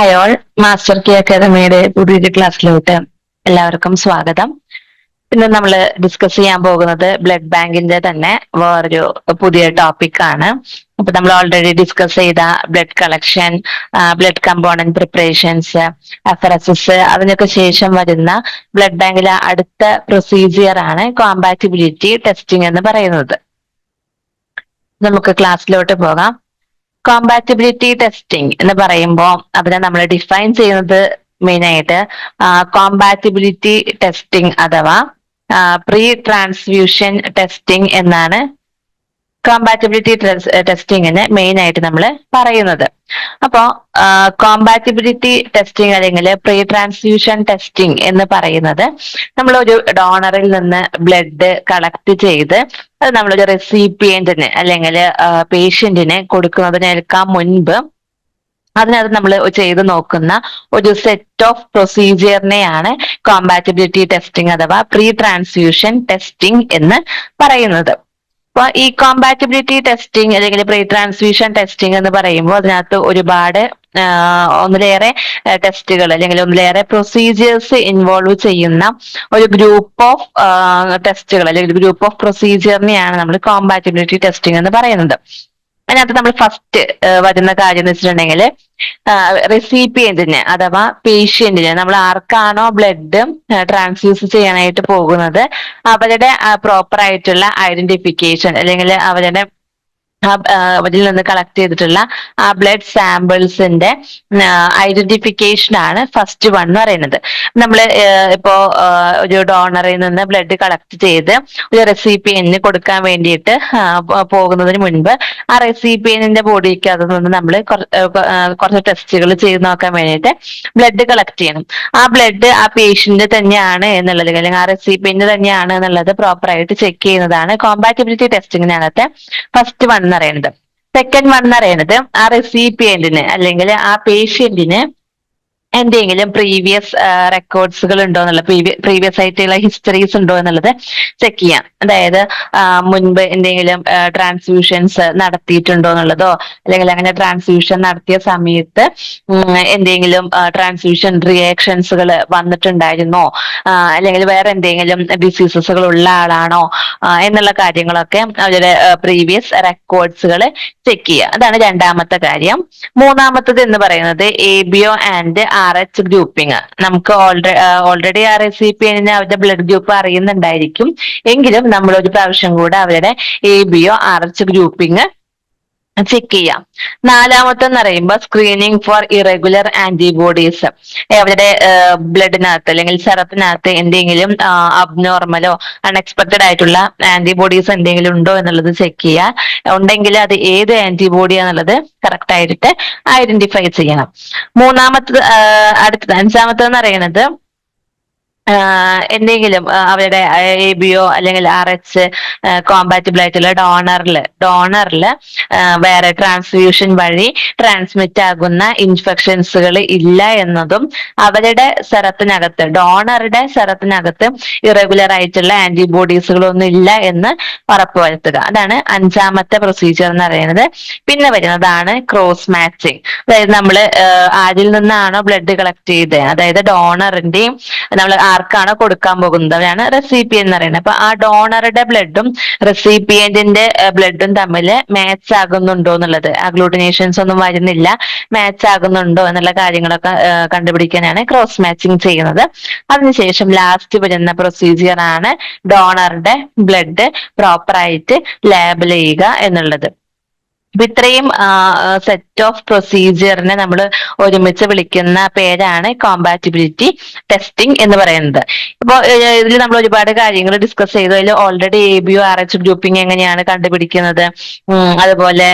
Hi all master കി അക്കാദമിയുടെ പുതിയൊരു ക്ലാസ്സിലോട്ട് എല്ലാവർക്കും സ്വാഗതം. ഇന്ന് നമ്മൾ ഡിസ്കസ് ചെയ്യാൻ പോകുന്നത് ബ്ലഡ് ബാങ്കിന്റെ തന്നെ വേറൊരു പുതിയ ടോപ്പിക് ആണ്. അപ്പൊ നമ്മൾ ഓൾറെഡി ഡിസ്കസ് ചെയ്ത blood collection blood component preparations apheresis അതിനൊക്കെ ശേഷം വരുന്ന ബ്ലഡ് ബാങ്കിലെ അടുത്ത പ്രൊസീജിയർ ആണ് കോമ്പാറ്റിബിലിറ്റി ടെസ്റ്റിംഗ് എന്ന് പറയുന്നത്. നമുക്ക് ക്ലാസ്സിലോട്ട് പോകാം. കോമ്പാറ്റിബിലിറ്റി ടെസ്റ്റിംഗ് എന്ന് പറയുമ്പോൾ അതിനെ നമ്മൾ ഡിഫൈൻ ചെയ്യുന്നത് മെയിൻ ആയിട്ട് കോമ്പാറ്റബിലിറ്റി ടെസ്റ്റിംഗ് അഥവാ പ്രീ ട്രാൻസ്ഫ്യൂഷൻ ടെസ്റ്റിംഗ് എന്നാണ് കോമ്പാറ്റിബിലിറ്റി ടെസ്റ്റിങ്ങിന് മെയിൻ ആയിട്ട് നമ്മൾ പറയുന്നത്. അപ്പോ കോമ്പാറ്റിബിലിറ്റി ടെസ്റ്റിംഗ് അല്ലെങ്കിൽ പ്രീ ട്രാൻസ്ഫ്യൂഷൻ ടെസ്റ്റിംഗ് എന്ന് പറയുന്നത് നമ്മൾ ഒരു ഡോണറിൽ നിന്ന് ബ്ലഡ് കളക്ട് ചെയ്ത് അത് നമ്മളൊരു റെസിപ്പിയന്റിന് അല്ലെങ്കിൽ പേഷ്യന്റിന് കൊടുക്കുന്നതിനേക്കാൾ മുൻപ് അതിനകത്ത് നമ്മൾ ചെയ്ത് നോക്കുന്ന ഒരു സെറ്റ് ഓഫ് പ്രൊസീജിയറിനെയാണ് കോമ്പാറ്റിബിലിറ്റി ടെസ്റ്റിംഗ് അഥവാ പ്രീ ട്രാൻസ്ഫ്യൂഷൻ ടെസ്റ്റിംഗ് എന്ന് പറയുന്നത്. അപ്പൊ ഈ കോമ്പാറ്റബിലിറ്റി ടെസ്റ്റിംഗ് അല്ലെങ്കിൽ പ്രീ ട്രാൻസ്മിഷൻ ടെസ്റ്റിംഗ് എന്ന് പറയുമ്പോൾ അതിനകത്ത് ഒരുപാട് ഒന്നിലേറെ ടെസ്റ്റുകൾ അല്ലെങ്കിൽ ഒന്നിലേറെ പ്രൊസീജിയേഴ്സ് ഇൻവോൾവ് ചെയ്യുന്ന ഒരു ഗ്രൂപ്പ് ഓഫ് ടെസ്റ്റുകൾ അല്ലെങ്കിൽ ഗ്രൂപ്പ് ഓഫ് പ്രൊസീജിയറിനെയാണ് നമ്മൾ കോമ്പാറ്റബിലിറ്റി ടെസ്റ്റിംഗ് എന്ന് പറയുന്നത്. അതിനകത്ത് നമ്മൾ ഫസ്റ്റ് വരുന്ന കാര്യം എന്ന് വെച്ചിട്ടുണ്ടെങ്കിൽ റെസിപ്പിയന്റിന് അഥവാ പേഷ്യന്റിന് നമ്മൾ ആർക്കാണോ ബ്ലഡ് ട്രാൻസ്ഫ്യൂസ് ചെയ്യാനായിട്ട് പോകുന്നത് അവരുടെ പ്രോപ്പർ ആയിട്ടുള്ള ഐഡന്റിഫിക്കേഷൻ അല്ലെങ്കിൽ അവരുടെ അതിൽ നിന്ന് കളക്ട് ചെയ്തിട്ടുള്ള ആ ബ്ലഡ് സാമ്പിൾസിന്റെ ഐഡന്റിഫിക്കേഷൻ ആണ് ഫസ്റ്റ് വൺ എന്ന് പറയുന്നത്. നമ്മൾ ഇപ്പോ ഒരു ഡോണറിൽ നിന്ന് ബ്ലഡ് കളക്ട് ചെയ്ത് ഒരു റെസിപ്പിയന് കൊടുക്കാൻ വേണ്ടിയിട്ട് പോകുന്നതിന് മുൻപ് ആ റെസിപ്പിയനിന്റെ ബോഡിക്ക് അത് നിന്ന് നമ്മൾ കുറച്ച് ടെസ്റ്റുകൾ ചെയ്ത് നോക്കാൻ വേണ്ടിയിട്ട് ബ്ലഡ് കളക്ട് ചെയ്യണം. ആ ബ്ലഡ് ആ പേഷ്യന്റ് തന്നെയാണ് എന്നുള്ളത് അല്ലെങ്കിൽ ആ റെസിപ്പിയന്റ് തന്നെയാണ് എന്നുള്ളത് പ്രോപ്പറായിട്ട് ചെക്ക് ചെയ്യുന്നതാണ് കോമ്പാറ്റബിലിറ്റി ടെസ്റ്റിംഗിനകത്തെ ഫസ്റ്റ് വൺ എന്ന് പറയുന്നത് സെക്കൻഡ് വൺ എന്ന് പറയുന്നത് ആ റെസിപ്പിയന്റിന് അല്ലെങ്കിൽ ആ പേഷ്യന്റിന് എന്തെങ്കിലും പ്രീവിയസ് റെക്കോർഡ്സുകൾ ഉണ്ടോ എന്നുള്ള പ്രീവിയസ് ആയിട്ടുള്ള ഹിസ്റ്ററീസ് ഉണ്ടോ എന്നുള്ളത് ചെക്ക് ചെയ്യാം. അതായത് മുൻപ് എന്തെങ്കിലും ട്രാൻസ്ഫ്യൂഷൻസ് നടത്തിയിട്ടുണ്ടോ എന്നുള്ളതോ അല്ലെങ്കിൽ അങ്ങനെ ട്രാൻസ്ഫ്യൂഷൻ നടത്തിയ സമയത്ത് എന്തെങ്കിലും ട്രാൻസ്ഫ്യൂഷൻ റിയാക്ഷൻസുകൾ വന്നിട്ടുണ്ടായിരുന്നോ? അല്ലെങ്കിൽ വേറെ എന്തെങ്കിലും ഡിസീസസുകൾ ഉള്ള ആളാണോ എന്നുള്ള കാര്യങ്ങളൊക്കെ അവരുടെ പ്രീവിയസ് റെക്കോർഡ്സുകൾ ചെക്ക് ചെയ്യുക അതാണ് രണ്ടാമത്തെ കാര്യം. മൂന്നാമത്തത് എന്ന് പറയുന്നത് A BO and R H grouping നമുക്ക് already already R S C P എന്നിന് അവരുടെ ബ്ലഡ് ഗ്രൂപ്പ് അറിയുന്നുണ്ടായിരിക്കും. എങ്കിലും നമ്മൾ ഒരു പ്രാവശ്യം കൂടെ അവരുടെ A B O R H grouping check ചെയ്യാം. നാലാമത്തെ എന്ന് പറയുമ്പോൾ സ്ക്രീനിങ് ഫോർ ഇറഗുലർ ആന്റിബോഡീസ് അവരുടെ ബ്ലഡിനകത്ത് അല്ലെങ്കിൽ സെറത്തിനകത്ത് എന്തെങ്കിലും അബ്നോർമലോ അൺഎക്സ്പെക്ടഡ് ആയിട്ടുള്ള ആന്റിബോഡീസ് എന്തെങ്കിലും ഉണ്ടോ എന്നുള്ളത് ചെക്ക് ചെയ്യുക ഉണ്ടെങ്കിൽ അത് ഏത് ആന്റിബോഡിയാന്നുള്ളത് കറക്റ്റ് ആയിട്ട് ഐഡന്റിഫൈ ചെയ്യണം. മൂന്നാമത്തെ അടുത്തത് അഞ്ചാമത്തെന്ന് പറയുന്നത് എന്തെങ്കിലും അവരുടെ എ ബി ഒ അല്ലെങ്കിൽ ആർ എച്ച് കോമ്പാറ്റബിൾ ആയിട്ടുള്ള ഡോണറിൽ ഡോണറിൽ വേറെ ട്രാൻസ്ഫ്യൂഷൻ വഴി ട്രാൻസ്മിറ്റ് ആകുന്ന ഇൻഫെക്ഷൻസുകൾ ഇല്ല എന്നതും അവരുടെ സെറത്തിനകത്ത് ഡോണറുടെ സെറത്തിനകത്ത് ഇറഗുലർ ആയിട്ടുള്ള ആന്റിബോഡീസുകളൊന്നും ഇല്ല എന്ന് ഉറപ്പുവരുത്തുക. അതാണ് അഞ്ചാമത്തെ പ്രൊസീജിയർ എന്ന് പറയുന്നത്. പിന്നെ വരുന്നതാണ് ക്രോസ് മാച്ചിങ് അതായത് നമ്മൾ ആരിൽ നിന്നാണോ ബ്ലഡ് കളക്ട് ചെയ്തത് അതായത് ഡോണറിന്റെയും നമ്മൾ ആർക്കാണോ കൊടുക്കാൻ പോകുന്നത് അവരാണ് റെസിപ്പിയൻ എന്ന് പറയുന്നത്. അപ്പൊ ആ ഡോണറുടെ ബ്ലഡും റെസിപ്പിയന്റിന്റെ ബ്ലഡും തമ്മിൽ മാച്ച് ആകുന്നുണ്ടോ എന്നുള്ളത്. അഗ്ലൂട്ടിനേഷൻസ് ഒന്നും വരുന്നില്ല. മാച്ച് ആകുന്നുണ്ടോ എന്നുള്ള കാര്യങ്ങളൊക്കെ കണ്ടുപിടിക്കാനാണ് ക്രോസ് മാച്ചിങ് ചെയ്യുന്നത്. അതിനുശേഷം ലാസ്റ്റ് വരുന്ന പ്രൊസീജിയർ ആണ് ഡോണറുടെ ബ്ലഡ് പ്രോപ്പറായിട്ട് ലേബൽ ചെയ്യുക എന്നുള്ളത്. അപ്പൊ ഇത്രയും സെറ്റ് ഓഫ് പ്രൊസീജിയറിനെ നമ്മൾ ഒരുമിച്ച് വിളിക്കുന്ന പേരാണ് കോമ്പാറ്റിബിലിറ്റി ടെസ്റ്റിംഗ് എന്ന് പറയുന്നത്. ഇപ്പോൾ ഇതിൽ നമ്മൾ ഒരുപാട് കാര്യങ്ങൾ ഡിസ്കസ് ചെയ്തു. അതിൽ already A B O R H grouping എങ്ങനെയാണ് കണ്ടുപിടിക്കുന്നത്? അതുപോലെ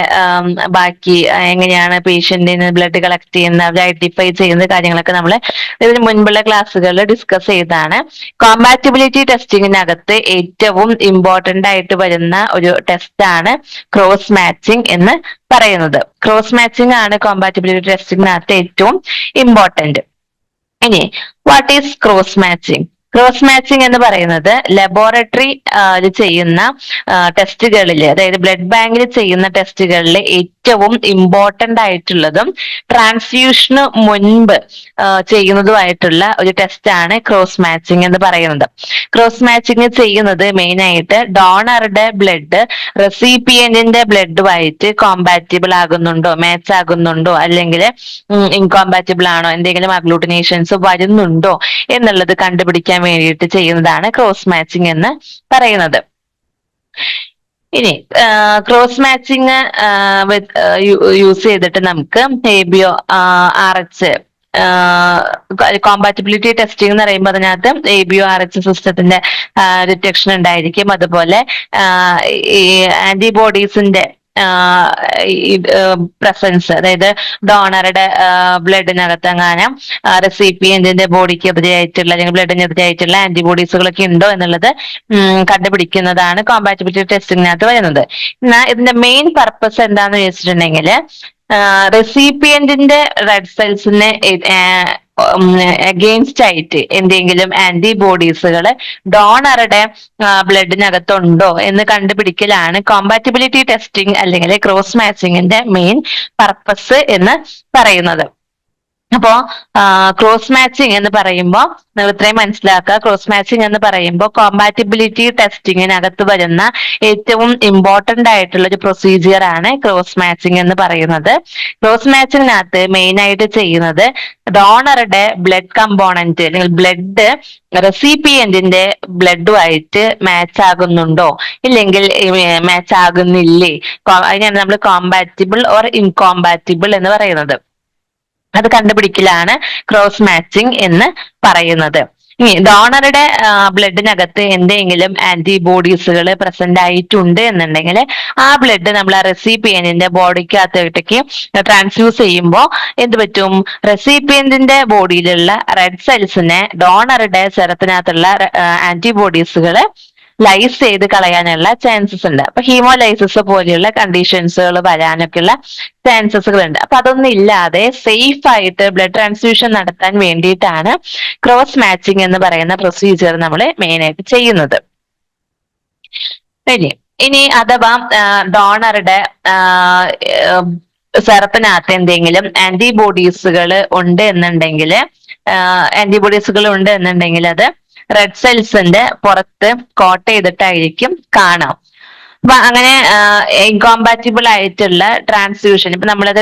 ബാക്കി എങ്ങനെയാണ് പേഷ്യന്റിന് ബ്ലഡ് കളക്ട് ചെയ്യുന്ന അവരെ ഐഡന്റിഫൈ ചെയ്യുന്ന കാര്യങ്ങളൊക്കെ നമ്മൾ ഇതിന് മുൻപുള്ള ക്ലാസ്സുകളിൽ ഡിസ്കസ് ചെയ്താണ് കോമ്പാറ്റിബിലിറ്റി ടെസ്റ്റിങ്ങിനകത്ത് ഏറ്റവും ഇമ്പോർട്ടന്റ് ആയിട്ട് വരുന്ന ഒരു ടെസ്റ്റാണ് ക്രോസ് മാച്ചിങ് എന്ന് പറയുന്നത്. ക്രോസ് മാച്ചിങ് ആണ് കോമ്പാറ്റബിലിറ്റി ടെസ്റ്റിങ്ങിനകത്ത് ഏറ്റവും ഇമ്പോർട്ടന്റ് ഇനി what is cross matching cross matching എന്ന് പറയുന്നത് ലബോറട്ടറി ചെയ്യുന്ന ടെസ്റ്റുകളിൽ അതായത് ബ്ലഡ് ബാങ്കിൽ ചെയ്യുന്ന ടെസ്റ്റുകളിൽ ഏറ്റവും ഇമ്പോർട്ടന്റ് ആയിട്ടുള്ളതും ട്രാൻസ്ഫ്യൂഷന് മുൻപ് ചെയ്യുന്നതുമായിട്ടുള്ള ഒരു ടെസ്റ്റ് ആണ് ക്രോസ് മാച്ചിങ് എന്ന് പറയുന്നത്. ക്രോസ് മാച്ചിങ് ചെയ്യുന്നത് മെയിൻ ആയിട്ട് ഡോണറുടെ ബ്ലഡ് റെസിപ്പിയന്റിന്റെ ബ്ലഡുമായിട്ട് കോമ്പാറ്റിബിൾ ആകുന്നുണ്ടോ മാച്ച് ആകുന്നുണ്ടോ അല്ലെങ്കിൽ ഇൻകോമ്പാറ്റിബിൾ ആണോ എന്തെങ്കിലും അഗ്ലൂട്ടിനേഷൻസ് വരുന്നുണ്ടോ എന്നുള്ളത് കണ്ടുപിടിക്കാൻ വേണ്ടിയിട്ട് ചെയ്യുന്നതാണ് ക്രോസ് മാച്ചിങ് എന്ന് പറയുന്നത്. ഇനി ക്രോസ് മാച്ചിങ് യൂസ് ചെയ്തിട്ട് നമുക്ക് ABO R H compatibility testing എന്ന് പറയുമ്പോൾ അതിനകത്ത് A B O R H സിസ്റ്റത്തിന്റെ ഡിറ്റക്ഷൻ ഉണ്ടായിരിക്കും. അതുപോലെ ആന്റിബോഡീസിന്റെ പ്രസൻസ് അതായത് ഡോണറുടെ ബ്ലഡിനകത്ത് എങ്ങാനും റെസിപ്പിയന്റിന്റെ ബോഡിക്ക് എതിരായിട്ടുള്ള അല്ലെങ്കിൽ ബ്ലഡിനെതിരായിട്ടുള്ള ആന്റിബോഡീസുകളൊക്കെ ഉണ്ടോ എന്നുള്ളത് കണ്ടുപിടിക്കുന്നതാണ് കോമ്പാറ്റബിലിറ്റി ടെസ്റ്റിങ്ങിനകത്ത് വരുന്നത്. എന്നാൽ ഇതിന്റെ മെയിൻ പർപ്പസ് എന്താന്ന് വെച്ചിട്ടുണ്ടെങ്കിൽ റെസിപ്പിയന്റിന്റെ റെഡ് സെൽസിനെ അഗെയിൻസ്റ്റ് ആയിട്ട് എന്തെങ്കിലും ആന്റിബോഡീസുകൾ ഡോണറുടെ ബ്ലഡിനകത്തുണ്ടോ എന്ന് കണ്ടുപിടിക്കലാണ് കോമ്പാറ്റബിലിറ്റി ടെസ്റ്റിംഗ് അല്ലെങ്കിൽ ക്രോസ് മാച്ചിങ്ങിന്റെ മെയിൻ പർപ്പസ് എന്ന് പറയുന്നത്. അപ്പോ ക്രോസ് മാച്ചിങ് എന്ന് പറയുമ്പോൾ നിങ്ങൾ ഇത്രയും മനസ്സിലാക്കുക. ക്രോസ് മാച്ചിങ് എന്ന് പറയുമ്പോൾ കോമ്പാറ്റിബിലിറ്റി ടെസ്റ്റിങ്ങിനകത്ത് വരുന്ന ഏറ്റവും ഇമ്പോർട്ടന്റ് ആയിട്ടുള്ള ഒരു പ്രൊസീജിയർ ആണ് ക്രോസ് മാച്ചിങ് എന്ന് പറയുന്നത്. ക്രോസ് മാച്ചിങ്ങിനകത്ത് മെയിൻ ആയിട്ട് ചെയ്യുന്നത് ഡോണറുടെ ബ്ലഡ് കമ്പോണന്റ് അല്ലെങ്കിൽ ബ്ലഡ് റെസിപ്പിയന്റിന്റെ ബ്ലഡുമായിട്ട് മാച്ച് ആകുന്നുണ്ടോ? ഇല്ലെങ്കിൽ മാച്ച് ആകുന്നില്ലേ? അതിനാണ് നമ്മൾ കോമ്പാറ്റിബിൾ ഓർ ഇൻകോമ്പാറ്റിബിൾ എന്ന് പറയുന്നത്. അത് കണ്ടുപിടിക്കലാണ് ക്രോസ് മാച്ചിങ് എന്ന് പറയുന്നത്. ഇനി ഡോണറുടെ ബ്ലഡിനകത്ത് എന്തെങ്കിലും ആന്റിബോഡീസുകൾ പ്രസന്റ് ആയിട്ടുണ്ട് എന്നുണ്ടെങ്കിൽ ആ ബ്ലഡ് നമ്മൾ ആ റെസിപ്പിയന്റിന്റെ ബോഡിക്കകത്തേക്ക് ട്രാൻസ്ഫ്യൂസ് ചെയ്യുമ്പോൾ എന്ത് പറ്റും? റെസിപ്പിയന്റിന്റെ ബോഡിയിലുള്ള റെഡ് സെൽസിനെ ഡോണറുടെ സെറത്തിനകത്തുള്ള ആന്റിബോഡീസുകൾ ലൈസ് ചെയ്ത് കളയാനുള്ള ചാൻസസ് ഉണ്ട്. അപ്പൊ ഹീമോലൈസിസ് പോലെയുള്ള കണ്ടീഷൻസുകൾ വരാനൊക്കെയുള്ള ചാൻസസുകൾ ഉണ്ട് അപ്പൊ അതൊന്നും ഇല്ലാതെ സേഫ് ആയിട്ട് ബ്ലഡ് ട്രാൻസ്ഫ്യൂഷൻ നടത്താൻ വേണ്ടിയിട്ടാണ് ക്രോസ് മാച്ചിങ് എന്ന് പറയുന്ന പ്രൊസീജിയർ നമ്മൾ മെയിൻ ആയിട്ട് ചെയ്യുന്നത്. ഇനി ഇനി അഥവാ ഡോണറുടെ സെറത്തിനകത്ത് എന്തെങ്കിലും ആന്റിബോഡീസുകൾ ഉണ്ട് എന്നുണ്ടെങ്കിൽ ആന്റിബോഡീസുകൾ ഉണ്ട് എന്നുണ്ടെങ്കിൽ അത് റെഡ് സെൽസിന്റെ പുറത്ത് കോട്ട് ചെയ്തിട്ടായിരിക്കും കാണാം. അങ്ങനെ ഇൻകോമ്പാറ്റിബിൾ ആയിട്ടുള്ള ട്രാൻസ്ഫ്യൂഷൻ ഇപ്പൊ നമ്മളത്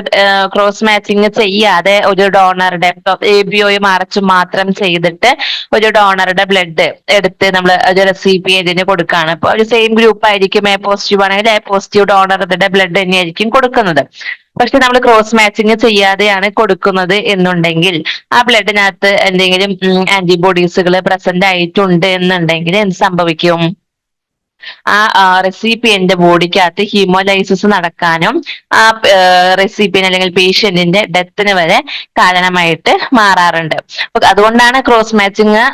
ക്രോസ് മാച്ചിങ് ചെയ്യാതെ ഒരു ഡോണറുടെ എ ബി ഒ മറച്ചു മാത്രം ചെയ്തിട്ട് ഒരു ഡോണറുടെ ബ്ലഡ് എടുത്ത് നമ്മൾ ഒരു റെസിപ്പിയന്റിന് കൊടുക്കുകയാണ് അപ്പൊ ഒരു സെയിം ഗ്രൂപ്പ് ആയിരിക്കും എ പോസിറ്റീവ് ആണെങ്കിൽ എ പോസിറ്റീവ് ഡോണറുടെ ബ്ലഡ് തന്നെയായിരിക്കും കൊടുക്കുന്നത്. പക്ഷെ നമ്മൾ ക്രോസ് മാച്ചിങ് ചെയ്യാതെയാണ് കൊടുക്കുന്നത് എന്നുണ്ടെങ്കിൽ ആ ബ്ലഡിനകത്ത് എന്തെങ്കിലും ആന്റിബോഡീസുകൾ പ്രസന്റ് ആയിട്ടുണ്ട് എന്നുണ്ടെങ്കിൽ എന്ത് സംഭവിക്കും? ആ റെസിപ്പിയന്റെ ബോഡിക്കകത്ത് ഹീമോലൈസിസ് നടക്കാനും ആ റെസിപ്പിന് അല്ലെങ്കിൽ പേഷ്യന്റിന്റെ ഡെത്തിന് വരെ കാരണമായിട്ട് മാറാറുണ്ട്. അതുകൊണ്ടാണ് ക്രോസ് മാച്ചിങ്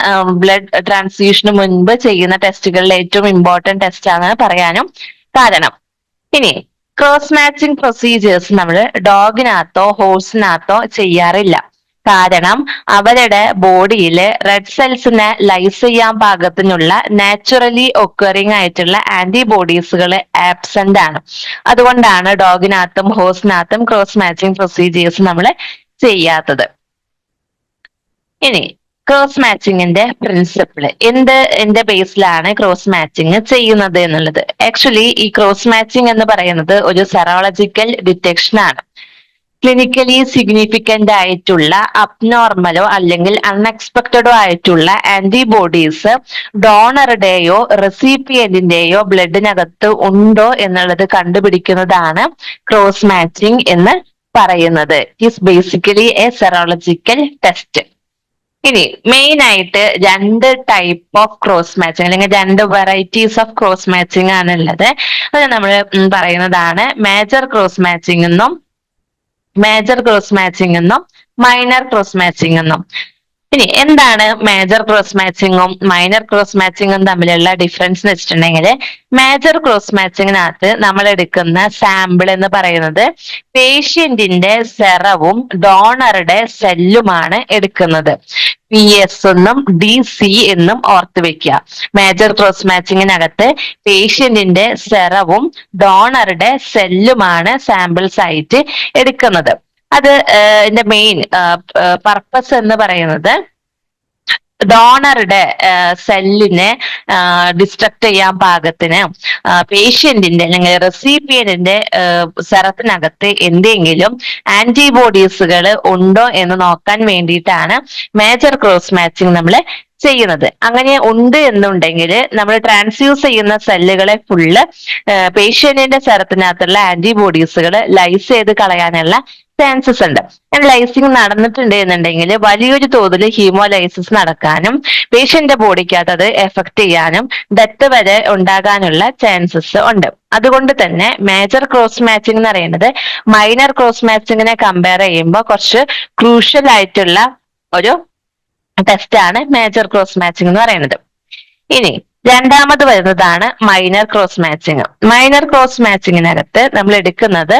ബ്ലഡ് ട്രാൻസ്ഫ്യൂഷന് മുൻപ് ചെയ്യുന്ന ടെസ്റ്റുകളിൽ ഏറ്റവും ഇമ്പോർട്ടന്റ് ടെസ്റ്റ് ആണ് പറയാനും കാരണം. ഇനി ക്രോസ് മാച്ചിങ് പ്രൊസീജിയേഴ്സ് നമ്മൾ ഡോഗിനകത്തോ ഹോഴ്സിനകത്തോ ചെയ്യാറില്ല. കാരണം അവരുടെ ബോഡിയിൽ റെഡ് സെൽസിനെ ലൈസ് ചെയ്യാൻ പാകത്തിനുള്ള നാച്ചുറലി ഒക്കറിങ് ആയിട്ടുള്ള ആന്റിബോഡീസുകൾ ആബ്സെന്റ് ആണ്. അതുകൊണ്ടാണ് ഡോഗിനകത്തും ഹോസിനകത്തും ക്രോസ് മാച്ചിങ് പ്രൊസീജിയേഴ്സ് നമ്മൾ ചെയ്യാത്തത്. ഇനി ക്രോസ് മാച്ചിങ്ങിന്റെ പ്രിൻസിപ്പിൾ എന്ത് എന്റെ ബേസിലാണ് ക്രോസ് മാച്ചിങ് ചെയ്യുന്നത് എന്നുള്ളത്. ആക്ച്വലി ഈ ക്രോസ് മാച്ചിങ് എന്ന് പറയുന്നത് ഒരു സെറോളജിക്കൽ ഡിറ്റക്ഷൻ ആണ്. ക്ലിനിക്കലി സിഗ്നിഫിക്കന്റ് ആയിട്ടുള്ള അബ്നോർമലോ അല്ലെങ്കിൽ അൺഎക്സ്പെക്റ്റഡോ ആയിട്ടുള്ള ആന്റിബോഡീസ് ഡോണറുടെയോ റെസിപ്പിയന്റിന്റെയോ ബ്ലഡിനകത്ത് ഉണ്ടോ എന്നുള്ളത് കണ്ടുപിടിക്കുന്നതാണ് ക്രോസ് മാച്ചിങ് എന്ന് പറയുന്നത്. Is basically a serological test ഇനി മെയിൻ ആയിട്ട് രണ്ട് ടൈപ്പ് ഓഫ് ക്രോസ് മാച്ചിങ് അല്ലെങ്കിൽ രണ്ട് വെറൈറ്റീസ് ഓഫ് ക്രോസ് മാച്ചിങ് ആണുള്ളത്. അത് നമ്മൾ പറയുന്നതാണ് മേജർ ക്രോസ് മാച്ചിങ് എന്നും മേജർ ക്രോസ് മാച്ചിങ് എന്നും മൈനർ ക്രോസ് മാച്ചിങ് എന്നും ഇനി എന്താണ് മേജർ ക്രോസ് മാച്ചിങ്ങും മൈനർ ക്രോസ് മാച്ചിങ്ങും തമ്മിലുള്ള ഡിഫറൻസ് എന്ന് വെച്ചിട്ടുണ്ടെങ്കിൽ മേജർ ക്രോസ് മാച്ചിങ്ങിനകത്ത് നമ്മൾ എടുക്കുന്ന സാമ്പിൾ എന്ന് പറയുന്നത് പേഷ്യന്റിന്റെ സെറവും ഡോണറുടെ സെല്ലുമാണ് എടുക്കുന്നത്. പി എസ് എന്നും ഡി സി എന്നും ഓർത്ത് വെക്കുക. മേജർ ക്രോസ് മാച്ചിങ്ങിനകത്ത് പേഷ്യന്റിന്റെ സെറവും ഡോണറുടെ സെല്ലുമാണ് സാമ്പിൾസ് ആയിട്ട് എടുക്കുന്നത്. അത് ഇതിന്റെ മെയിൻ പർപ്പസ് എന്ന് പറയുന്നത് ഡോണറുടെ സെല്ലിനെ ഡിസ്ട്രക്ട് ചെയ്യാൻ പാകത്തിന് പേഷ്യന്റിന്റെ അല്ലെങ്കിൽ റെസിപ്പിയന്റിന്റെ സെറത്തിനകത്ത് എന്തെങ്കിലും ആന്റിബോഡീസുകൾ ഉണ്ടോ എന്ന് നോക്കാൻ വേണ്ടിയിട്ടാണ് മേജർ ക്രോസ് മാച്ചിങ് നമ്മൾ ചെയ്യുന്നത്. അങ്ങനെ ഉണ്ട് എന്നുണ്ടെങ്കിൽ നമ്മൾ ട്രാൻസ്യൂസ് ചെയ്യുന്ന സെല്ലുകളെ ഫുള്ള് പേഷ്യന്റിന്റെ സെറത്തിനകത്തുള്ള ആന്റിബോഡീസുകൾ ലൈസ് ചെയ്ത് കളയാനുള്ള ചാൻസസ് ഉണ്ട്. ലൈസിങ് നടന്നിട്ടുണ്ട് എന്നുണ്ടെങ്കിൽ വലിയൊരു തോതിൽ ഹീമോലൈസിസ് നടക്കാനും പേഷ്യന്റെ ബോഡിക്കകത്ത് അത് എഫക്ട് ചെയ്യാനും ഡെത്ത് വരെ ഉണ്ടാകാനുള്ള ചാൻസസ് ഉണ്ട്. അതുകൊണ്ട് തന്നെ മേജർ ക്രോസ് മാച്ചിങ് എന്ന് പറയുന്നത് മൈനർ ക്രോസ് മാച്ചിങ്ങിനെ കമ്പയർ ചെയ്യുമ്പോൾ കുറച്ച് ക്രൂഷ്യൽ ആയിട്ടുള്ള ഒരു ടെസ്റ്റ് ആണ് മേജർ ക്രോസ് മാച്ചിങ് എന്ന് പറയുന്നത്. ഇനി രണ്ടാമത് വരുന്നതാണ് minor cross matching minor cross മാച്ചിങ്ങിനകത്ത് നമ്മൾ എടുക്കുന്നത്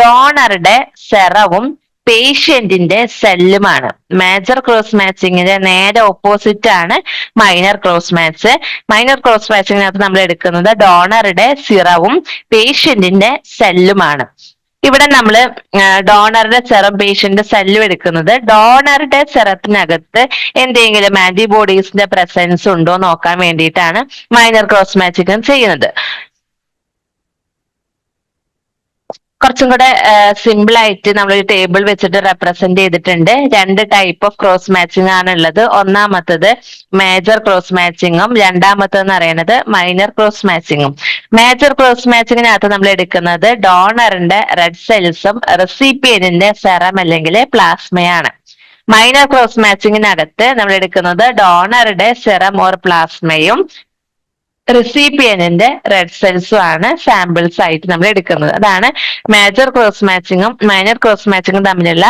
ഡോണറുടെ സെറവും പേഷ്യന്റിന്റെ സെല്ലുമാണ്. മേജർ ക്രോസ് മാച്ചിങ്ങിന്റെ നേരെ ഓപ്പോസിറ്റ് ആണ് minor cross match minor cross മാച്ചിങ്ങിനകത്ത് നമ്മൾ എടുക്കുന്നത് ഡോണറുടെ സിറവും പേഷ്യന്റിന്റെ സെല്ലുമാണ്. ഇവിടെ നമ്മൾ ഡോണറുടെ സെറം പേഷ്യന്റ് സെല്ലും എടുക്കുന്നത്. ഡോണറുടെ സെറത്തിനകത്ത് എന്തെങ്കിലും ആന്റിബോഡീസിന്റെ പ്രസൻസ് ഉണ്ടോ നോക്കാൻ വേണ്ടിയിട്ടാണ് മൈനർ ക്രോസ് മാച്ചിങ് ചെയ്യുന്നത്. കുറച്ചും കൂടെ സിമ്പിൾ ആയിട്ട് നമ്മൾ ഒരു ടേബിൾ വെച്ചിട്ട് റെപ്രസെന്റ് ചെയ്തിട്ടുണ്ട്. രണ്ട് ടൈപ്പ് ഓഫ് ക്രോസ് മാച്ചിങ് ആണ് ഉള്ളത് ഒന്നാമത്തത് മേജർ ക്രോസ് മാച്ചിങ്ങും രണ്ടാമത്തത് എന്ന് പറയുന്നത് മൈനർ ക്രോസ് മാച്ചിങ്ങും മേജർ ക്രോസ് മാച്ചിങ്ങിനകത്ത് നമ്മൾ എടുക്കുന്നത് ഡോണറിന്റെ റെഡ് സെൽസും റെസിപ്പിയനിന്റെ സെറം അല്ലെങ്കിൽ പ്ലാസ്മയാണ് മൈനർ ക്രോസ് മാച്ചിങ്ങിനകത്ത് നമ്മൾ എടുക്കുന്നത് ഡോണറുടെ സെറം ഓർ പ്ലാസ്മയും റിസീപ്പിയനിന്റെ റെഡ് സെൽസും ആണ് സാമ്പിൾസ് ആയിട്ട് നമ്മൾ എടുക്കുന്നത്. അതാണ് മേജർ ക്രോസ് മാച്ചിങ്ങും മൈനർ ക്രോസ് മാച്ചിങ്ങും തമ്മിലുള്ള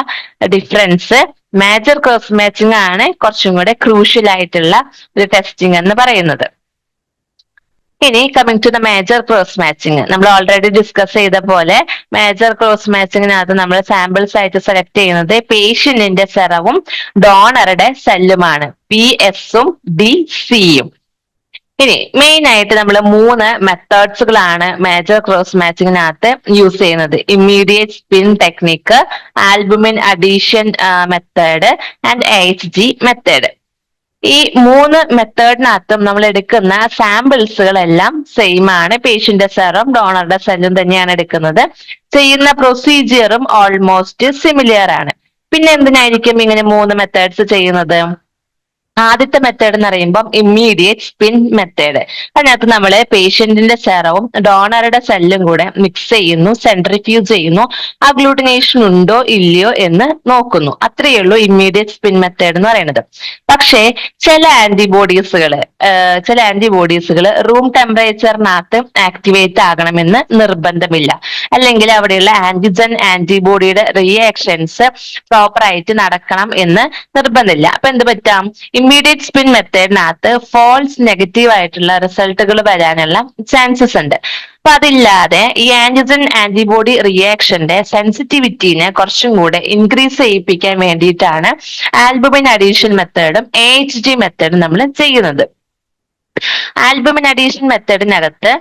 ഡിഫറൻസ് മേജർ ക്രോസ് മാച്ചിങ് ആണ് കുറച്ചും കൂടെ ക്രൂഷ്യൽ ആയിട്ടുള്ള ഒരു ടെസ്റ്റിംഗ് എന്ന് പറയുന്നത്. ഇനി coming to the major cross matching നമ്മൾ ഓൾറെഡി ഡിസ്കസ് ചെയ്ത പോലെ മേജർ ക്രോസ് മാച്ചിങ്ങിനകത്ത് നമ്മൾ സാമ്പിൾസ് ആയിട്ട് സെലക്ട് ചെയ്യുന്നത് പേഷ്യന്റിന്റെ സെറവും ഡോണറുടെ സെല്ലുമാണ് പി എസും ഡി സിയും ഇനി മെയിൻ ആയിട്ട് നമ്മൾ മൂന്ന് മെത്തേഡ്സുകളാണ് മേജർ ക്രോസ് മാച്ചിങ്ങിനകത്ത് യൂസ് ചെയ്യുന്നത്. Immediate spin technique albumin addition method and H G method ഈ മൂന്ന് മെത്തേഡിനകത്തും നമ്മൾ എടുക്കുന്ന സാമ്പിൾസുകളെല്ലാം സെയിം ആണ്. പേഷ്യന്റെ സെറും ഡോണറുടെ സെല്ലും തന്നെയാണ് എടുക്കുന്നത്. ചെയ്യുന്ന പ്രൊസീജിയറും ഓൾമോസ്റ്റ് സിമിലിയർ ആണ്. പിന്നെ എന്തിനായിരിക്കും ഇങ്ങനെ മൂന്ന് മെത്തേഡ്സ് ചെയ്യുന്നത്? ആദ്യത്തെ മെത്തേഡ് എന്ന് പറയുമ്പം ഇമ്മീഡിയറ്റ് സ്പിൻ മെത്തേഡ് അതിനകത്ത് നമ്മൾ പേഷ്യന്റിന്റെ സെറവും ഡോണറുടെ സെല്ലും കൂടെ മിക്സ് ചെയ്യുന്നു സെൻട്രിഫ്യൂസ് ചെയ്യുന്നു. അഗ്ലൂട്ടിനേഷൻ ഉണ്ടോ ഇല്ലയോ എന്ന് നോക്കുന്നു. അത്രയേ ഉള്ളൂ ഇമ്മീഡിയറ്റ് സ്പിൻ മെത്തേഡ് എന്ന് പറയുന്നത്. പക്ഷേ ചില ആന്റിബോഡീസുകൾ ചില ആന്റിബോഡീസുകൾ റൂം ടെമ്പറേച്ചറിനകത്ത് ആക്ടിവേറ്റ് ആകണമെന്ന് നിർബന്ധമില്ല. അല്ലെങ്കിൽ അവിടെയുള്ള ആന്റിജൻ ആന്റിബോഡിയുടെ റിയാക്ഷൻസ് പ്രോപ്പറായിട്ട് നടക്കണം എന്ന് നിർബന്ധമില്ല. അപ്പൊ എന്ത് പറ്റാം? ഇമ്മീഡിയറ്റ് സ്പിൻ മെത്തേഡിനകത്ത് ഫോൾസ് നെഗറ്റീവ് ആയിട്ടുള്ള റിസൾട്ടുകൾ വരാനുള്ള ചാൻസസ് ഉണ്ട്. അപ്പൊ അതില്ലാതെ ഈ ആന്റിജൻ ആന്റിബോഡി റിയാക്ഷന്റെ സെൻസിറ്റിവിറ്റീനെ കുറച്ചും കൂടെ ഇൻക്രീസ് ചെയ്യിപ്പിക്കാൻ വേണ്ടിയിട്ടാണ് ആൽബുമിൻ അഡീഷൻ മെത്തേഡും എ എച്ച് ഡി മെത്തേഡും നമ്മൾ ചെയ്യുന്നത്. ആൽബുമിൻ അഡീഷൻ മെത്തേഡിനകത്ത്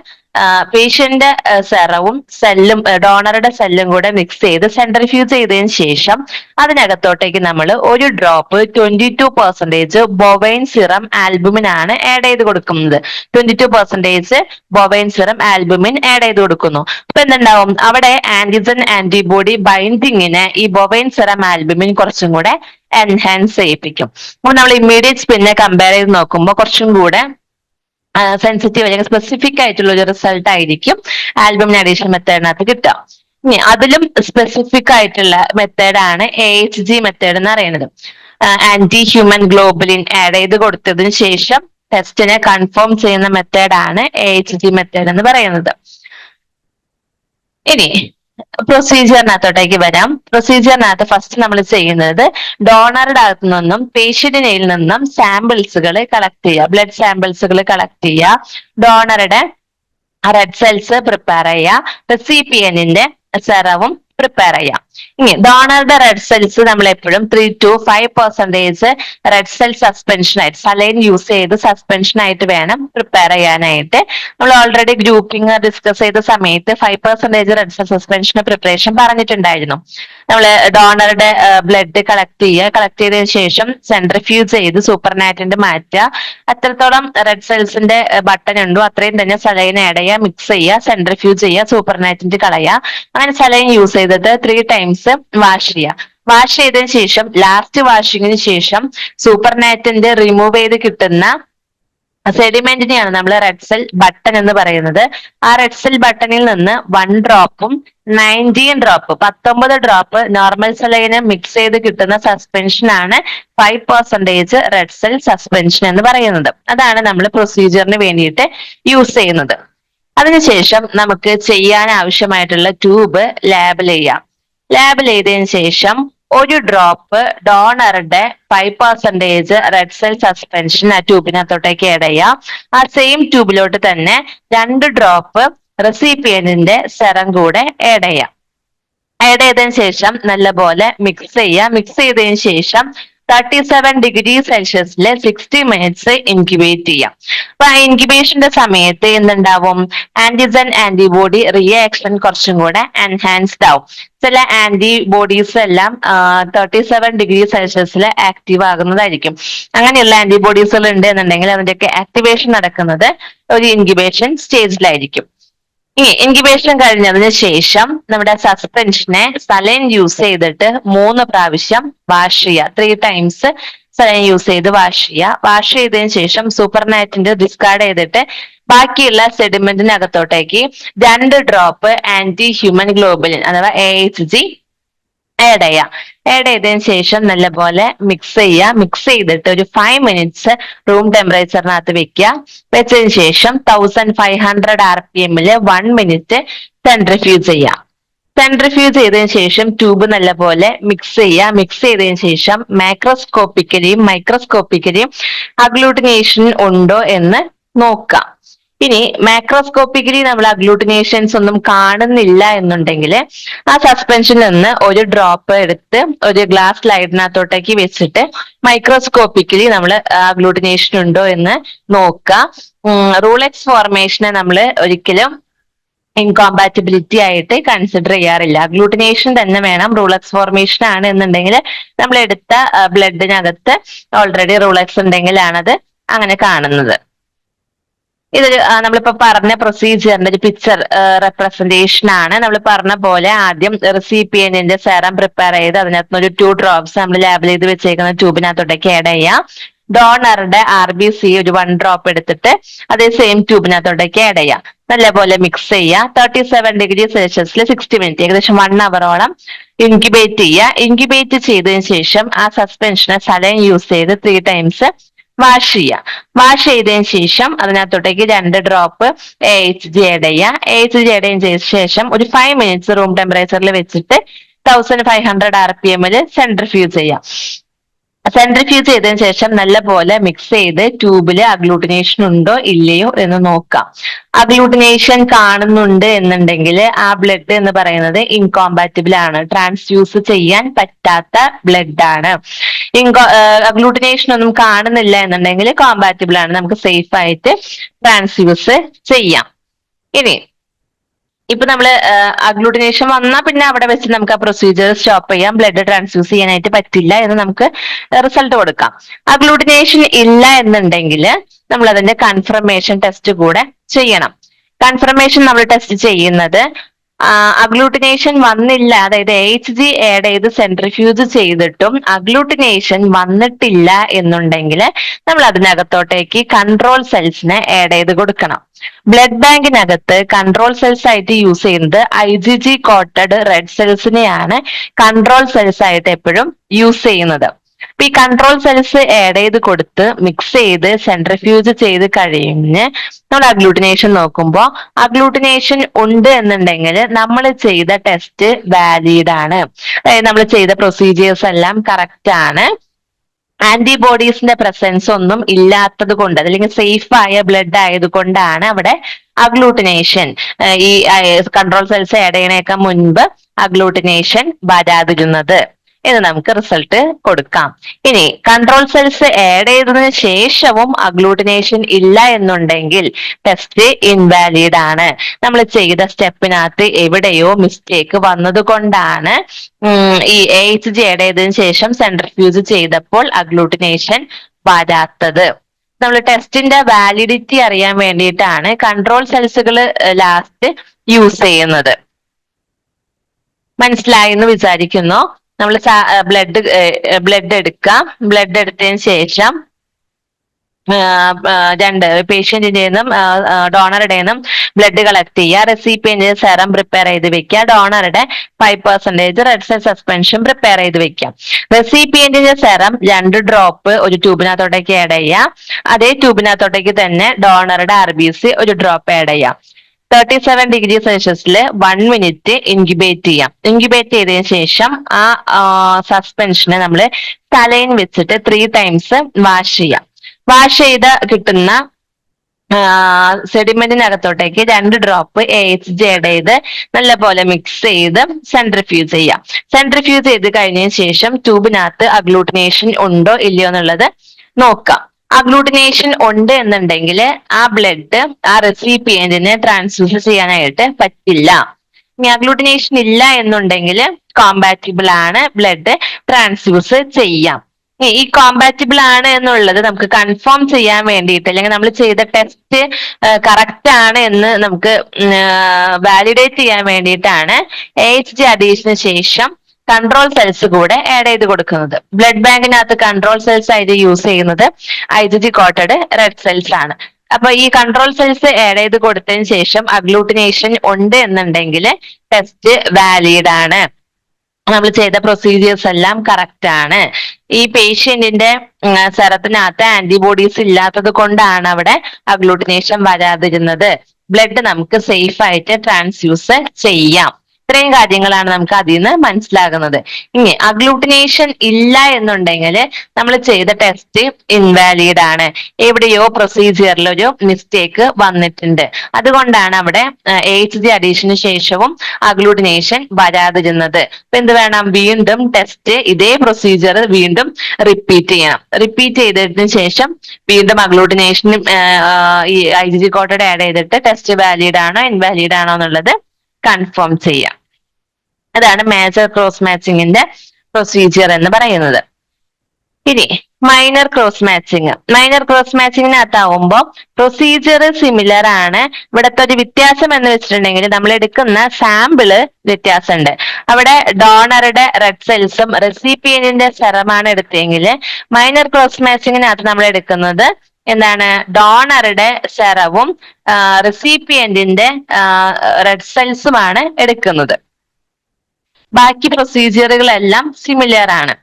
പേഷ്യന്റ് സെറവും സെല്ലും ഡോണറുടെ സെല്ലും കൂടെ മിക്സ് ചെയ്ത് സെൻട്രിഫ്യൂസ് ചെയ്തതിന് ശേഷം അതിനകത്തോട്ടേക്ക് നമ്മൾ ഒരു drop twenty two percentage bovine serum albumin ആണ് ആഡ് ചെയ്ത് കൊടുക്കുന്നത്. Twenty two percentage bovine serum albumin add ചെയ്ത് കൊടുക്കുന്നു. അപ്പൊ എന്തുണ്ടാവും? അവിടെ ആന്റിജൻ ആന്റിബോഡി ബൈൻഡിങ്ങിന് ഈ ബൊവൈൻ സിറം ആൽബുമിൻ കുറച്ചും കൂടെ എൻഹാൻസ് ചെയ്യിപ്പിക്കും. അപ്പൊ നമ്മൾ ഇമ്മീഡിയറ്റ് സ്പിന്നെ കമ്പയർ ചെയ്ത് നോക്കുമ്പോൾ കുറച്ചും കൂടെ സെൻസിറ്റീവ് അല്ലെങ്കിൽ സ്പെസിഫിക് ആയിട്ടുള്ള ഒരു റിസൾട്ട് ആയിരിക്കും. ആൽബം അഡീഷൻ മെത്തേഡിനകത്ത് കിട്ടുക. ഇനി അതിലും സ്പെസിഫിക് ആയിട്ടുള്ള മെത്തേഡാണ് എ എച്ച് ജി മെത്തേഡ് എന്ന് പറയുന്നത്. ആന്റി ഹ്യൂമൻ ഗ്ലോബലിൻ ആഡ് ചെയ്ത് കൊടുത്തതിന് ശേഷം ടെസ്റ്റിനെ കൺഫേം ചെയ്യുന്ന മെത്തേഡാണ് എ എച്ച് ജി മെത്തേഡ് എന്ന് പറയുന്നത്. ഇനി പ്രൊസീജിയറിനകത്തോട്ടേക്ക് വരാം. പ്രൊസീജിയറിനകത്ത് ഫസ്റ്റ് നമ്മൾ ചെയ്യുന്നത് ഡോണറുടെ അകത്തു നിന്നും പേഷ്യന്റിനയിൽ നിന്നും സാമ്പിൾസുകൾ കളക്ട് ചെയ്യുക. ബ്ലഡ് സാമ്പിൾസുകൾ കളക്ട് ചെയ്യുക. ഡോണറുടെ റെഡ് സെൽസ് പ്രിപ്പയർ ചെയ്യുക. റെസിപ്പിയനിന്റെ സെറവും പ്രിപ്പയർ ചെയ്യാം ഇനി ഡോണറുടെ റെഡ് സെൽസ് നമ്മൾ എപ്പോഴും three to five percentage red cell suspension ആയിട്ട് സലൈൻ യൂസ് ചെയ്ത് സസ്പെൻഷൻ ആയിട്ട് വേണം പ്രിപ്പയർ ചെയ്യാനായിട്ട്. നമ്മൾ ഓൾറെഡി ഗ്രൂപ്പിംഗ് ഡിസ്കസ് ചെയ്ത സമയത്ത് five percentage red cell suspension preparation പറഞ്ഞിട്ടുണ്ടായിരുന്നു. നമ്മൾ ഡോണറുടെ ബ്ലഡ് കളക്ട് ചെയ്യുക കളക്ട് ചെയ്തതിനു ശേഷം സെൻട്രിഫ്യൂസ് ചെയ്ത് സൂപ്പർനാറ്റിന്റെ മാറ്റുക. അത്രത്തോളം റെഡ് സെൽസിന്റെ ബട്ടൺ ഉണ്ടോ അത്രയും തന്നെ സലൈൻ ആഡ് ചെയ്യുക മിക്സ് ചെയ്യുക സെൻട്രിഫ്യൂസ് ചെയ്യുക സൂപ്പർനാറ്റിന്റെ കളയുക. അങ്ങനെ സലൈൻ യൂസ് ചെയ്തിട്ട് ത്രീ ടൈംസ് വാഷ് ചെയ്യുക വാഷ് ചെയ്തതിനു ശേഷം ലാസ്റ്റ് വാഷിങ്ങിന് ശേഷം സൂപ്പർ സൂപ്പർനാറ്റിന്റെ റിമൂവ് ചെയ്ത് കിട്ടുന്ന സെഡിമെന്റിനെയാണ് നമ്മൾ റെഡ് സെൽ ബട്ടൺ എന്ന് പറയുന്നത്. ആ റെഡ് സെൽ ബട്ടണിൽ നിന്ന് വൺ ഡ്രോപ്പും നയന്റീൻ ഡ്രോപ്പ് പത്തൊമ്പത് ഡ്രോപ്പ് നോർമൽ സെലൈന് മിക്സ് ചെയ്ത് കിട്ടുന്ന സസ്പെൻഷൻ ആണ് five percentage red cell suspension എന്ന് പറയുന്നത്. അതാണ് നമ്മൾ പ്രൊസീജിയറിന് വേണ്ടിയിട്ട് യൂസ് ചെയ്യുന്നത്. അതിനുശേഷം നമുക്ക് ചെയ്യാൻ ആവശ്യമായിട്ടുള്ള ട്യൂബ് ലാബിൽ ചെയ്യാം. ലാബിൽ ചെയ്തതിന് ശേഷം ഒരു drop ഡോണറുടെ five percentage red cell suspension ആ ട്യൂബിനകത്തോട്ടേക്ക് ആഡ് ആ സെയിം ട്യൂബിലോട്ട് തന്നെ രണ്ട് ഡ്രോപ്പ് റെസിപ്പിയന്റിന്റെ സെറം കൂടെ ആഡ് ചെയ്യാം. ആഡ് ചെയ്തതിന് ശേഷം നല്ലപോലെ മിക്സ് ചെയ്യുക മിക്സ് ചെയ്തതിന് ശേഷം തേർട്ടി സെവൻ ഡിഗ്രി സെൽഷ്യസിൽ സിക്സ്റ്റി മിനിറ്റ്സ് ഇൻക്യുബേറ്റ് ചെയ്യാം. അപ്പൊ ആ ഇൻക്യുബേഷന്റെ സമയത്ത് എന്തുണ്ടാവും? ആന്റിജൻ ആന്റിബോഡി റിയാക്ഷൻ കുറച്ചും കൂടെ എൻഹാൻസ്ഡ് ആവും. ചില ആന്റിബോഡീസ് എല്ലാം തേർട്ടി സെവൻ ഡിഗ്രി സെൽഷ്യസിൽ ആക്റ്റീവ് ആകുന്നതായിരിക്കും. അങ്ങനെയുള്ള ആന്റിബോഡീസുകൾ ഉണ്ട് എന്നുണ്ടെങ്കിൽ അതിന്റെയൊക്കെ ആക്ടിവേഷൻ നടക്കുന്നത് ഒരു ഇൻക്യുബേഷൻ സ്റ്റേജിലായിരിക്കും ഇനി ഇൻക്യുബേഷൻ കഴിഞ്ഞതിന് ശേഷം നമ്മുടെ സസ്പെൻഷനെ സലൈൻ യൂസ് ചെയ്തിട്ട് മൂന്ന് പ്രാവശ്യം വാഷ് ചെയ്യുക. ത്രീ ടൈംസ് സലൈൻ യൂസ് ചെയ്ത് വാഷ് ചെയ്യുക. വാഷ് ചെയ്തതിന് ശേഷം സൂപ്പർ നൈറ്റിന്റെ ഡിസ്കാർഡ് ചെയ്തിട്ട് ബാക്കിയുള്ള സെഡിമെന്റിനകത്തോട്ടേക്ക് രണ്ട് drop anti human globulin A H G add add ചെയ്യാം. ആഡ് ചെയ്തതിനു ശേഷം നല്ലപോലെ മിക്സ് ചെയ്യുക മിക്സ് ചെയ്തിട്ട് ഒരു ഫൈവ് മിനിറ്റ്സ് റൂം ടെമ്പറേച്ചറിനകത്ത് വെക്കുക. വെച്ചതിന് ശേഷം thousand five hundred R P എമ്മിൽ വൺ മിനിറ്റ് സെൻട്രിഫ്യൂസ് ചെയ്യുക സെൻട്രിഫ്യൂസ് ചെയ്തതിനു ശേഷം ട്യൂബ് നല്ലപോലെ മിക്സ് ചെയ്യുക മിക്സ് ചെയ്തതിനു ശേഷം മൈക്രോസ്കോപ്പിക്കലിയും മൈക്രോസ്കോപ്പിക്കലിയും അഗ്ലൂട്ടിനേഷൻ ഉണ്ടോ എന്ന് നോക്കാം. ഇനി മാക്രോസ്കോപ്പിക്കലി നമ്മൾ അഗ്ലൂട്ടിനേഷൻസ് ഒന്നും കാണുന്നില്ല എന്നുണ്ടെങ്കിൽ ആ സസ്പെൻഷനിൽ നിന്ന് ഒരു ഡ്രോപ്പ് എടുത്ത് ഒരു ഗ്ലാസ് ലൈഡിനകത്തോട്ടേക്ക് വെച്ചിട്ട് മൈക്രോസ്കോപ്പിക്കലി നമ്മൾ അഗ്ലൂട്ടിനേഷൻ ഉണ്ടോ എന്ന് നോക്കുക. റൂളെക്സ് ഫോർമേഷനെ നമ്മൾ ഒരിക്കലും ഇൻകോമ്പാറ്റബിലിറ്റി ആയിട്ട് കൺസിഡർ ചെയ്യാറില്ല. ഗ്ലൂട്ടിനേഷൻ തന്നെ വേണം റൂളക്സ് ഫോർമേഷൻ ആണ് എന്നുണ്ടെങ്കിൽ നമ്മൾ എടുത്ത ബ്ലഡിനകത്ത് ഓൾറെഡി റൂളക്സ് ഉണ്ടെങ്കിലാണത് അങ്ങനെ കാണുന്നത്. ഇതൊരു നമ്മളിപ്പോ പറഞ്ഞ പ്രൊസീജിയറിന്റെ ഒരു പിക്ചർ റെപ്രസെന്റേഷൻ ആണ്. നമ്മൾ പറഞ്ഞ പോലെ ആദ്യം റെസിപ്പിയന്റിന്റെ സെറം പ്രിപ്പയർ ചെയ്ത് അതിനകത്ത് ഒരു ടു ഡ്രോപ്സ് നമ്മൾ ലാബിൽ ചെയ്ത് വെച്ചേക്കുന്ന ട്യൂബിനകത്തോട്ടേക്ക് ആഡ് ചെയ്യാം. ഡോണറുടെ ആർ ബി സി ഒരു വൺ ഡ്രോപ്പ് എടുത്തിട്ട് അതേ സെയിം ട്യൂബിനകത്തോട്ടേക്ക് ആഡ് ചെയ്യാം. നല്ലപോലെ മിക്സ് ചെയ്യുക തേർട്ടി സെവൻ ഡിഗ്രി സെൽഷ്യസിൽ സിക്സ്റ്റി മിനിറ്റ് ഏകദേശം വൺ അവറോളം ഇൻക്യുബേറ്റ് ചെയ്യുക ഇൻക്യുബേറ്റ് ചെയ്തതിനു ശേഷം ആ സസ്പെൻഷനെ സലൈൻ യൂസ് ചെയ്ത് ത്രീ ടൈംസ് വാഷ് ചെയ്യുക വാഷ് ചെയ്തതിന് ശേഷം അതിനകത്തോട്ടേക്ക് രണ്ട് drop A H G add ചെയ്യുക എച്ച് ജി ആഡ് ശേഷം ഒരു ഫൈവ് മിനിറ്റ്സ് റൂം ടെമ്പറേച്ചറിൽ വെച്ചിട്ട് thousand five hundred R P എമ്മിൽ സെൻട്രിഫ്യൂസ് ചെയ്യാം. സെൻട്രിഫ്യൂസ് ചെയ്തതിനു ശേഷം നല്ലപോലെ മിക്സ് ചെയ്ത് ട്യൂബിൽ അഗ്ലൂട്ടിനേഷൻ ഉണ്ടോ ഇല്ലയോ എന്ന് നോക്കാം. അഗ്ലൂട്ടിനേഷൻ കാണുന്നുണ്ട് എന്നുണ്ടെങ്കിൽ ആ ബ്ലഡ് എന്ന് പറയുന്നത് ഇൻകോമ്പാറ്റബിൾ ആണ്. ട്രാൻസ്ഫ്യൂസ് ചെയ്യാൻ പറ്റാത്ത ബ്ലഡ് ആണ്. ഇൻകോ അഗ്ലൂട്ടിനേഷൻ ഒന്നും കാണുന്നില്ല എന്നുണ്ടെങ്കിൽ കോമ്പാറ്റബിൾ ആണ്. നമുക്ക് സേഫ് ആയിട്ട് ട്രാൻസ്ഫ്യൂസ് ചെയ്യാം. ഇനി ഇപ്പൊ നമ്മൾ അഗ്ലൂട്ടിനേഷൻ വന്നാൽ പിന്നെ അവിടെ വെച്ച് നമുക്ക് ആ പ്രൊസീജിയർ സ്റ്റോപ്പ് ചെയ്യാം. ബ്ലഡ് ട്രാൻസ്ഫ്യൂസ് ചെയ്യാനായിട്ട് പറ്റില്ല എന്ന് നമുക്ക് റിസൾട്ട് കൊടുക്കാം. അഗ്ലൂട്ടിനേഷൻ ഇല്ല എന്നുണ്ടെങ്കിൽ നമ്മൾ അതിന്റെ കൺഫർമേഷൻ ടെസ്റ്റ് കൂടെ ചെയ്യണം. കൺഫർമേഷൻ നമ്മൾ ടെസ്റ്റ് ചെയ്യുന്നത് അഗ്ലൂട്ടിനേഷൻ വന്നില്ല. അതായത് എച്ച് ജി ആഡ് ചെയ്ത് സെൻട്രിഫ്യൂജ് ചെയ്തിട്ടും അഗ്ലൂട്ടിനേഷൻ വന്നിട്ടില്ല എന്നുണ്ടെങ്കിൽ നമ്മൾ അതിനകത്തോട്ടേക്ക് കൺട്രോൾ സെൽസിനെ ആഡ് ചെയ്ത് കൊടുക്കണം. ബ്ലഡ് ബാങ്കിനകത്ത് കൺട്രോൾ സെൽസ് ആയിട്ട് യൂസ് ചെയ്യുന്നത് I G G coated red സെൽസിനെയാണ് control cells ആയിട്ട് എപ്പോഴും യൂസ് ചെയ്യുന്നത്. അപ്പൊ ഈ കൺട്രോൾ സെൽസ് ആഡ് ചെയ്ത് കൊടുത്ത് മിക്സ് ചെയ്ത് സെൻട്രിഫ്യൂജ് ചെയ്ത് കഴിഞ്ഞ് നമ്മൾ അഗ്ലൂട്ടിനേഷൻ നോക്കുമ്പോൾ അഗ്ലൂട്ടിനേഷൻ ഉണ്ട് എന്നുണ്ടെങ്കിൽ നമ്മൾ ചെയ്ത ടെസ്റ്റ് വാലിഡ് ആണ്. നമ്മൾ ചെയ്ത പ്രൊസീജിയേഴ്സ് എല്ലാം കറക്റ്റ് ആണ്. ആന്റിബോഡീസിന്റെ പ്രസൻസ് ഒന്നും ഇല്ലാത്തത് കൊണ്ട് അല്ലെങ്കിൽ സേഫ് ആയ ബ്ലഡ് ആയതുകൊണ്ടാണ് അവിടെ അഗ്ലൂട്ടിനേഷൻ ഈ കൺട്രോൾ സെൽസ് ആഡ് ചെയ്യണേക്കാൾ മുൻപ് അഗ്ലൂട്ടിനേഷൻ വരാതിരുന്നത്. എന്ന് നമുക്ക് റിസൾട്ട് കൊടുക്കാം. ഇനി കൺട്രോൾ സെൽസ് ആഡ് ചെയ്തതിനു ശേഷവും അഗ്ലൂട്ടിനേഷൻ ഇല്ല എന്നുണ്ടെങ്കിൽ ടെസ്റ്റ് ഇൻവാലിഡ് ആണ്. നമ്മൾ ചെയ്ത സ്റ്റെപ്പിനകത്ത് എവിടെയോ മിസ്റ്റേക്ക് വന്നതുകൊണ്ടാണ് ഈ എച്ച് ജി ആഡ് ചെയ്തതിനു ശേഷം സെൻട്രിഫ്യൂസ് ചെയ്തപ്പോൾ അഗ്ലൂട്ടിനേഷൻ വരാത്തത്. നമ്മൾ ടെസ്റ്റിന്റെ വാലിഡിറ്റി അറിയാൻ വേണ്ടിയിട്ടാണ് കൺട്രോൾ സെൽസുകൾ ലാസ്റ്റ് യൂസ് ചെയ്യുന്നത്. മനസ്സിലായി എന്ന് വിചാരിക്കുന്നു. നമ്മൾ ബ്ലഡ് ബ്ലഡ് എടുക്കാം. ബ്ലഡ് എടുത്തതിന് ശേഷം രണ്ട് പേഷ്യന്റിന്റെ നിന്നും ഡോണറുടെ നിന്നും ബ്ലഡ് കളക്ട് ചെയ്യുക. റെസിപ്പിയന്റ് സെറം പ്രിപ്പയർ ചെയ്ത് വെക്കുക. ഡോണറുടെ five percentage red cell suspension prepare ചെയ്ത് വെക്കാം റെസിപ്പിയന്റിന്റെ സെറം രണ്ട് ഡ്രോപ്പ് ഒരു ട്യൂബിനകത്തോട്ടേക്ക് ആഡ് ചെയ്യാം അതേ ട്യൂബിനകത്തോട്ടേക്ക് തന്നെ ഡോണറുടെ ആർ ബി സി ഒരു ഡ്രോപ്പ് ആഡ് ചെയ്യാം തേർട്ടി സെവൻ ഡിഗ്രി സെൽഷ്യസിൽ വൺ മിനിറ്റ് ഇൻക്യുബേറ്റ് ചെയ്യാം. ഇൻക്യുബേറ്റ് ചെയ്തതിനു ശേഷം ആ സസ്പെൻഷനെ നമ്മൾ തലയിൽ വെച്ചിട്ട് ത്രീ ടൈംസ് വാഷ് ചെയ്യാം. വാഷ് ചെയ്ത് കിട്ടുന്ന സെഡിമെന്റിനകത്തോട്ടേക്ക് രണ്ട് drop A H G add ചെയ്ത് നല്ലപോലെ മിക്സ് ചെയ്ത് സെൻട്രിഫ്യൂസ് ചെയ്യാം. സെൻട്രിഫ്യൂസ് ചെയ്ത് കഴിഞ്ഞതിന് ശേഷം ട്യൂബിനകത്ത് അഗ്ലൂട്ടിനേഷൻ ഉണ്ടോ ഇല്ലയോ എന്നുള്ളത് നോക്കാം. അഗ്ലൂട്ടിനേഷൻ ഉണ്ട് എന്നുണ്ടെങ്കിൽ ആ ബ്ലഡ് ആ റെസിപ്പിയന്റിന് ട്രാൻസ്ഫ്യൂസ് ചെയ്യാനായിട്ട് പറ്റില്ല. ഇനി അഗ്ലൂട്ടിനേഷൻ ഇല്ല എന്നുണ്ടെങ്കിൽ കോമ്പാറ്റിബിൾ ആണ് ബ്ലഡ് ട്രാൻസ്ഫ്യൂസ് ചെയ്യാം. ഈ കോമ്പാറ്റിബിൾ ആണ് എന്നുള്ളത് നമുക്ക് കൺഫേം ചെയ്യാൻ വേണ്ടിയിട്ട് അല്ലെങ്കിൽ നമ്മൾ ചെയ്ത ടെസ്റ്റ് കറക്റ്റ് ആണ് എന്ന് നമുക്ക് വാലിഡേറ്റ് ചെയ്യാൻ വേണ്ടിയിട്ടാണ് എച്ച് ജി അഡീഷന് ശേഷം കൺട്രോൾ സെൽസ് കൂടെ ആഡ് ചെയ്ത് കൊടുക്കുന്നത്. ബ്ലഡ് ബാങ്കിനകത്ത് കൺട്രോൾ സെൽസ് ആയിട്ട് യൂസ് ചെയ്യുന്നത് I G G coated red cells ആണ്. അപ്പൊ ഈ കൺട്രോൾ സെൽസ് ആഡ് ചെയ്ത് കൊടുത്തതിന് ശേഷം അഗ്ലൂട്ടിനേഷൻ ഉണ്ട് എന്നുണ്ടെങ്കിൽ ടെസ്റ്റ് വാലിഡ് ആണ്. നമ്മൾ ചെയ്ത പ്രൊസീജിയേഴ്സ് എല്ലാം കറക്റ്റ് ആണ്. ഈ പേഷ്യന്റിന്റെ സെറത്തിനകത്ത് ആന്റിബോഡീസ് ഇല്ലാത്തത് കൊണ്ടാണ് അവിടെ അഗ്ലൂട്ടിനേഷൻ വരാതിരുന്നത്. ബ്ലഡ് നമുക്ക് സേഫ് ആയിട്ട് ട്രാൻസ്യൂസ് ചെയ്യാം. ഇത്രയും കാര്യങ്ങളാണ് നമുക്ക് അതിൽ നിന്ന് മനസ്സിലാകുന്നത്. ഇനി അഗ്ലൂട്ടിനേഷൻ ഇല്ല എന്നുണ്ടെങ്കിൽ നമ്മൾ ചെയ്ത ടെസ്റ്റ് ഇൻവാലിഡ് ആണ്. എവിടെയോ പ്രൊസീജിയറിൽ ഒരു മിസ്റ്റേക്ക് വന്നിട്ടുണ്ട്. അതുകൊണ്ടാണ് അവിടെ എച്ച് ജി അഡീഷന് ശേഷവും അഗ്ലൂട്ടിനേഷൻ വരാതിരുന്നത്. അപ്പൊ എന്ത് വേണം? വീണ്ടും ടെസ്റ്റ് ഇതേ പ്രൊസീജിയർ വീണ്ടും റിപ്പീറ്റ് ചെയ്യണം. റിപ്പീറ്റ് ചെയ്തതിന് ശേഷം വീണ്ടും അഗ്ലൂട്ടിനേഷനും ഈ ഐ ജി കോട്ടഡ് ആഡ് ചെയ്തിട്ട് ടെസ്റ്റ് വാലിഡ് ആണോ ഇൻവാലിഡ് ആണോ എന്നുള്ളത് കൺഫേം ചെയ്യാം. അതാണ് മേജർ ക്രോസ് മാച്ചിങ്ങിന്റെ പ്രൊസീജിയർ എന്ന് പറയുന്നത്. ഇനി minor cross matching minor cross മാച്ചിങ്ങിനകത്താവുമ്പോൾ procedure similar ആണ്. ഇവിടുത്തെ ഒരു വ്യത്യാസം എന്ന് വെച്ചിട്ടുണ്ടെങ്കിൽ നമ്മൾ എടുക്കുന്ന സാമ്പിൾ വ്യത്യാസമുണ്ട്. അവിടെ ഡോണറുടെ റെഡ് സെൽസും റെസിപ്പിയന്റിന്റെ സെറമാണ് എടുത്തെങ്കിൽ മൈനർ ക്രോസ് മാച്ചിങ്ങിനകത്ത് നമ്മൾ എടുക്കുന്നത് എന്താണ്? ഡോണറുടെ സെറവും റെസിപ്പിയന്റിന്റെ റെഡ് സെൽസുമാണ് എടുക്കുന്നത്. ബാക്കി പ്രൊസീജിയറുകളെല്ലാം സിമിലർ ആണ്.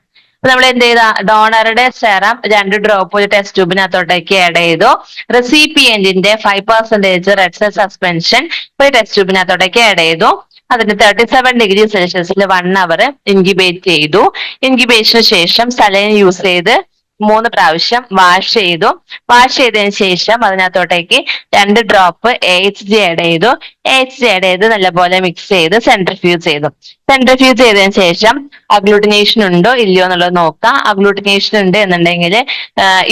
നമ്മൾ എന്ത് ചെയ്ത? ഡോണറുടെ സെറം രണ്ട് ഡ്രോപ്പ് ഒരു ടെസ്റ്റ് ട്യൂബിനകത്തോട്ടേക്ക് ആഡ് ചെയ്തു. റെസിപ്പിയന്റിന്റെ five percentage red cell suspension ഒരു ടെസ്റ്റ് ട്യൂബിനകത്തോട്ടേക്ക് ആഡ് ചെയ്തു. അതിന് തേർട്ടി സെവൻ ഡിഗ്രി സെൽഷ്യസിൽ വൺ അവർ ഇൻക്യുബേറ്റ് ചെയ്തു. ഇൻക്യുബേഷന് ശേഷം സലൈൻ യൂസ് ചെയ്ത് മൂന്ന് പ്രാവശ്യം വാഷ് ചെയ്തു. വാഷ് ചെയ്തതിന് ശേഷം അതിനകത്തോട്ടേക്ക് രണ്ട് drop A H G add ചെയ്തു. എ എച്ച് ജി ആഡ് ചെയ്ത് നല്ലപോലെ മിക്സ് ചെയ്ത് സെൻട്രിഫ്യൂസ് ചെയ്തു. സെൻട്രിഫ്യൂസ് ചെയ്തതിന് ശേഷം അഗ്ലൂട്ടിനേഷൻ ഉണ്ടോ ഇല്ലയോ എന്നുള്ളത് നോക്കാം. അഗ്ലൂട്ടിനേഷൻ ഉണ്ട് എന്നുണ്ടെങ്കിൽ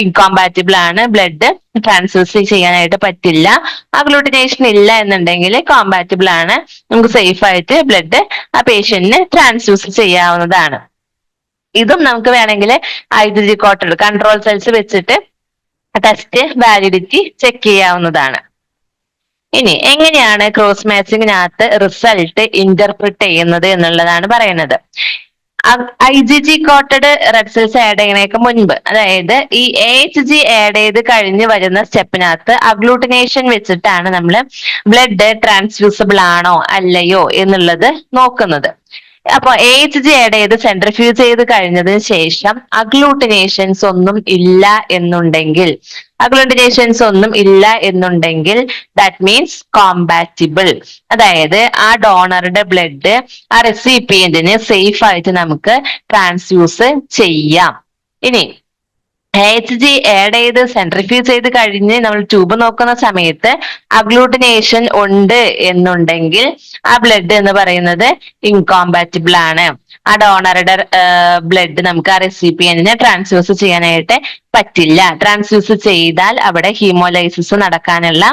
ഇൻകോമ്പാറ്റിബിൾ ആണ്. ബ്ലഡ് ട്രാൻസ്ഫ്യൂസ് ചെയ്യാനായിട്ട് പറ്റില്ല. അഗ്ലൂട്ടിനേഷൻ ഇല്ല എന്നുണ്ടെങ്കിൽ കോമ്പാറ്റിബിൾ ആണ്. നമുക്ക് സേഫ് ആയിട്ട് ബ്ലഡ് ആ പേഷ്യന്റിന് ട്രാൻസ്ഫ്യൂസ് ചെയ്യാവുന്നതാണ്. ഇതും നമുക്ക് വേണമെങ്കിൽ ഐദ്യുതി കോട്ടഡ് കൺട്രോൾ സെൽസ് വെച്ചിട്ട് ടെസ്റ്റ് വാലിഡിറ്റി ചെക്ക് ചെയ്യാവുന്നതാണ്. ഇനി എങ്ങനെയാണ് ക്രോസ് മാച്ചിങ്ങിനകത്ത് റിസൾട്ട് ഇന്റർപ്രിറ്റ് ചെയ്യുന്നത് എന്നുള്ളതാണ് പറയുന്നത്. I G G coated red cells add ചെയ്യുന്നതിനൊക്കെ മുൻപ് അതായത് ഈ എച്ച് ജി ആഡ് ചെയ്ത് കഴിഞ്ഞ് വരുന്ന സ്റ്റെപ്പിനകത്ത് അഗ്ലൂട്ടിനേഷൻ വെച്ചിട്ടാണ് നമ്മൾ ബ്ലഡ് ട്രാൻസ്ഫ്യൂസിബിൾ ആണോ അല്ലയോ എന്നുള്ളത് നോക്കുന്നത്. അപ്പൊ എയ്ച്ച് ആഡ് ചെയ്ത് സെൻട്രിഫ്യൂസ് ചെയ്ത് കഴിഞ്ഞതിന് ശേഷം അഗ്ലൂട്ടിനേഷൻസ് ഒന്നും ഇല്ല എന്നുണ്ടെങ്കിൽ അഗ്ലൂട്ടിനേഷൻസ് ഒന്നും ഇല്ല എന്നുണ്ടെങ്കിൽ ദാറ്റ് മീൻസ് കോമ്പാറ്റിബിൾ അതായത് ആ ഡോണറുടെ ബ്ലഡ് ആ റെസിപ്പിയന്റിന് സേഫ് ആയിട്ട് നമുക്ക് ട്രാൻസ്യൂസ് ചെയ്യാം. ഇനി എച്ച് ജി ആഡ് ചെയ്ത് സെൻട്രിഫ്യൂസ് ചെയ്ത് കഴിഞ്ഞ് നമ്മൾ ട്യൂബ് നോക്കുന്ന സമയത്ത് അഗ്ലൂട്ടിനേഷൻ ഉണ്ട് എന്നുണ്ടെങ്കിൽ ആ ബ്ലഡ് എന്ന് പറയുന്നത് ഇൻകോമ്പാറ്റിബിൾ ആണ്. ആ ഡോണറുടെ ബ്ലഡ് നമുക്ക് ആ റെസിപ്പിയന്റിന് ട്രാൻസ്ഫ്യൂസ് ചെയ്യാനായിട്ട് പറ്റില്ല. ട്രാൻസ്ഫ്യൂസ് ചെയ്താൽ അവിടെ ഹീമോലൈസിസ് നടക്കാനുള്ള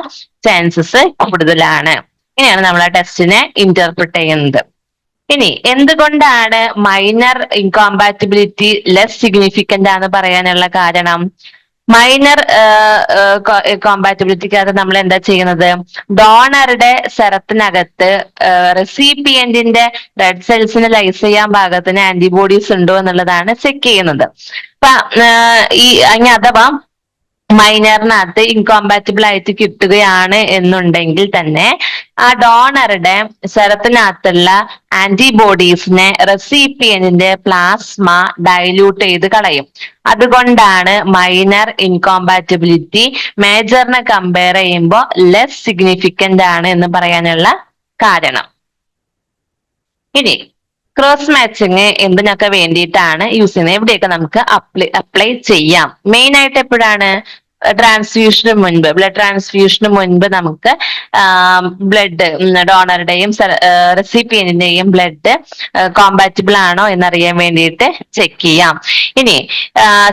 ചാൻസസ് കൂടുതലാണ്. ഇങ്ങനെയാണ് നമ്മൾ ആ ടെസ്റ്റിനെ ഇന്റർപ്രിറ്റ് ചെയ്യുന്നത്. ഇനി എന്തുകൊണ്ടാണ് മൈനർ ഇൻകോമ്പാറ്റിബിലിറ്റി ലെസ് സിഗ്നിഫിക്കന്റ് ആണ് പറയാനുള്ള കാരണം? മൈനർ കോമ്പാറ്റിബിലിറ്റിക്കകത്ത് നമ്മൾ എന്താ ചെയ്യുന്നത്? ഡോണറുടെ സെറത്തിനകത്ത് റെസിപ്പിയന്റിന്റെ റെഡ് സെൽസിന് ലൈസ് ചെയ്യാൻ പാകത്തിന് ആന്റിബോഡീസ് ഉണ്ടോ എന്നുള്ളതാണ് ചെക്ക് ചെയ്യുന്നത്. അപ്പൊ ഈ അഥവാ മൈനറിനകത്ത് ഇൻകോമ്പാറ്റിബിൾ ആയിട്ട് കിട്ടുകയാണ് എന്നുണ്ടെങ്കിൽ തന്നെ ആ ഡോണറുടെ സെറത്തിനകത്തുള്ള ആന്റിബോഡീസിനെ റെസിപ്പിയന്റിന്റെ പ്ലാസ്മ ഡൈല്യൂട്ട് ചെയ്ത് കളയും. അതുകൊണ്ടാണ് മൈനർ ഇൻകോമ്പാറ്റിബിലിറ്റി മേജറിനെ കമ്പയർ ചെയ്യുമ്പോൾ ലെസ് സിഗ്നിഫിക്കന്റ് ആണ് എന്ന് പറയാനുള്ള കാരണം. ഇനി ക്രോസ് മാച്ചിങ് എന്തിനൊക്കെ വേണ്ടിയിട്ടാണ് യൂസ് ചെയ്യുന്നത്? എവിടെയൊക്കെ നമുക്ക് അപ്ലൈ അപ്ലൈ ചെയ്യാം. മെയിൻ ആയിട്ട് എപ്പോഴാണ്? ട്രാൻസ്ഫ്യൂഷന് മുൻപ്. ബ്ലഡ് ട്രാൻസ്ഫ്യൂഷന് മുൻപ് നമുക്ക് ബ്ലഡ് ഡോണറുടെയും റെസിപ്പിയന്റിന്റെയും ബ്ലഡ് കോമ്പാറ്റിബിൾ ആണോ എന്നറിയാൻ വേണ്ടിയിട്ട് ചെക്ക് ചെയ്യാം. ഇനി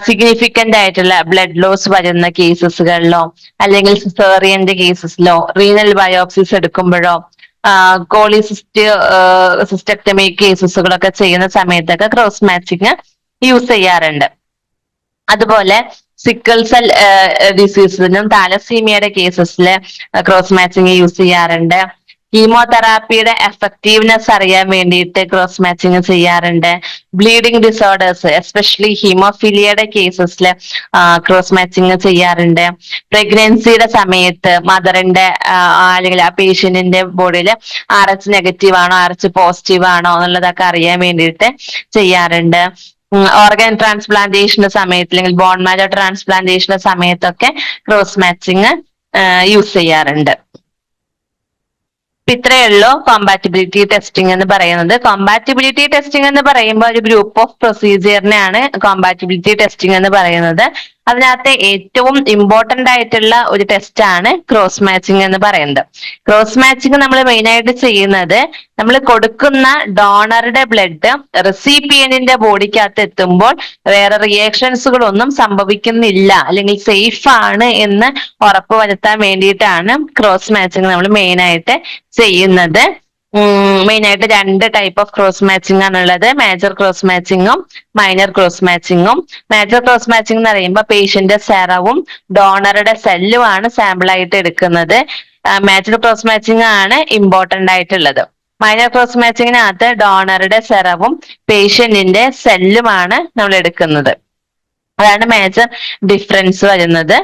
സിഗ്നിഫിക്കന്റ് ആയിട്ടുള്ള ബ്ലഡ് ലോസ് വരുന്ന കേസസുകളിലോ അല്ലെങ്കിൽ സിസേറിയന്റെ കേസസിലോ റീനൽ ബയോപ്സിസ് എടുക്കുമ്പോഴോ കോളിസിസ്റ്റ് സിസ്റ്റക്ടമി കേസസുകളൊക്കെ ചെയ്യുന്ന സമയത്തൊക്കെ ക്രോസ് മാച്ചിങ് യൂസ് ചെയ്യാറുണ്ട്. അതുപോലെ സിക്കിൾ സെൽ ഡിസീസിനും താലസീമിയയുടെ കേസസിൽ ക്രോസ് മാച്ചിങ് യൂസ് ചെയ്യാറുണ്ട്. കീമോതെറാപ്പിയുടെ എഫക്റ്റീവ്നെസ് അറിയാൻ വേണ്ടിയിട്ട് ക്രോസ് മാച്ചിങ് ചെയ്യാറുണ്ട്. ബ്ലീഡിംഗ് ഡിസോർഡേഴ്സ് എസ്പെഷ്യലി ഹീമോഫിലിയയുടെ കേസസിൽ ക്രോസ് മാച്ചിങ് ചെയ്യാറുണ്ട്. പ്രഗ്നൻസിയുടെ സമയത്ത് മദറിന്റെ അല്ലെങ്കിൽ ആ പേഷ്യന്റിന്റെ ബോഡിയിൽ ആർ എച്ച് നെഗറ്റീവ് ആണോ ആർ എച്ച് പോസിറ്റീവ് ആണോ എന്നുള്ളതൊക്കെ അറിയാൻ വേണ്ടിയിട്ട് ചെയ്യാറുണ്ട്. ഓർഗൻ ട്രാൻസ്പ്ലാന്റേഷന്റെ സമയത്ത് അല്ലെങ്കിൽ ബോൺ ട്രാൻസ്പ്ലാന്റേഷന്റെ സമയത്തൊക്കെ ക്രോസ് മാച്ചിങ് യൂസ് ചെയ്യാറുണ്ട്. ഇത്രയേ ഉള്ളൂ കോമ്പാറ്റിബിലിറ്റി ടെസ്റ്റിംഗ് എന്ന് പറയുന്നത്. കോമ്പാറ്റിബിലിറ്റി ടെസ്റ്റിംഗ് എന്ന് പറയുമ്പോൾ ഒരു ഗ്രൂപ്പ് ഓഫ് പ്രൊസീജിയറിനെയാണ് കോമ്പാറ്റിബിലിറ്റി ടെസ്റ്റിംഗ് എന്ന് പറയുന്നത്. അതിനകത്ത് ഏറ്റവും ഇമ്പോർട്ടന്റ് ആയിട്ടുള്ള ഒരു ടെസ്റ്റ് ആണ് ക്രോസ് മാച്ചിങ് എന്ന് പറയുന്നത്. ക്രോസ് മാച്ചിങ് നമ്മൾ മെയിൻ ആയിട്ട് ചെയ്യുന്നത് നമ്മൾ കൊടുക്കുന്ന ഡോണറുടെ ബ്ലഡ് റെസിപ്പിയന്റിന്റെ ബോഡിക്കകത്ത് എത്തുമ്പോൾ വേറെ റിയാക്ഷൻസുകളൊന്നും സംഭവിക്കുന്നില്ല അല്ലെങ്കിൽ സേഫ് ആണ് എന്ന് ഉറപ്പ് വരുത്താൻ വേണ്ടിയിട്ടാണ് ക്രോസ് മാച്ചിങ് നമ്മൾ മെയിൻ ആയിട്ട് ചെയ്യുന്നത്. മെയിൻ ആയിട്ട് രണ്ട് ടൈപ്പ് ഓഫ് ക്രോസ് മാച്ചിങ് ഉള്ളത് മേജർ ക്രോസ് മാച്ചിങ്ങും മൈനർ ക്രോസ് മാച്ചിങ്ങും മേജർ ക്രോസ് മാച്ചിങ് എന്ന് പറയുമ്പോൾ പേഷ്യന്റ് സെറവും ഡോണറുടെ സെല്ലും ആണ് സാമ്പിൾ ആയിട്ട് എടുക്കുന്നത്. മേജർ ക്രോസ് മാച്ചിങ് ആണ് ഇമ്പോർട്ടന്റ് ആയിട്ടുള്ളത്. മൈനർ ക്രോസ് മാച്ചിങ്ങിനകത്ത് ഡോണറുടെ സെറവും പേഷ്യന്റിന്റെ സെല്ലുമാണ് നമ്മൾ എടുക്കുന്നത്. അതാണ് മേജർ ഡിഫറൻസ് വരുന്നത്.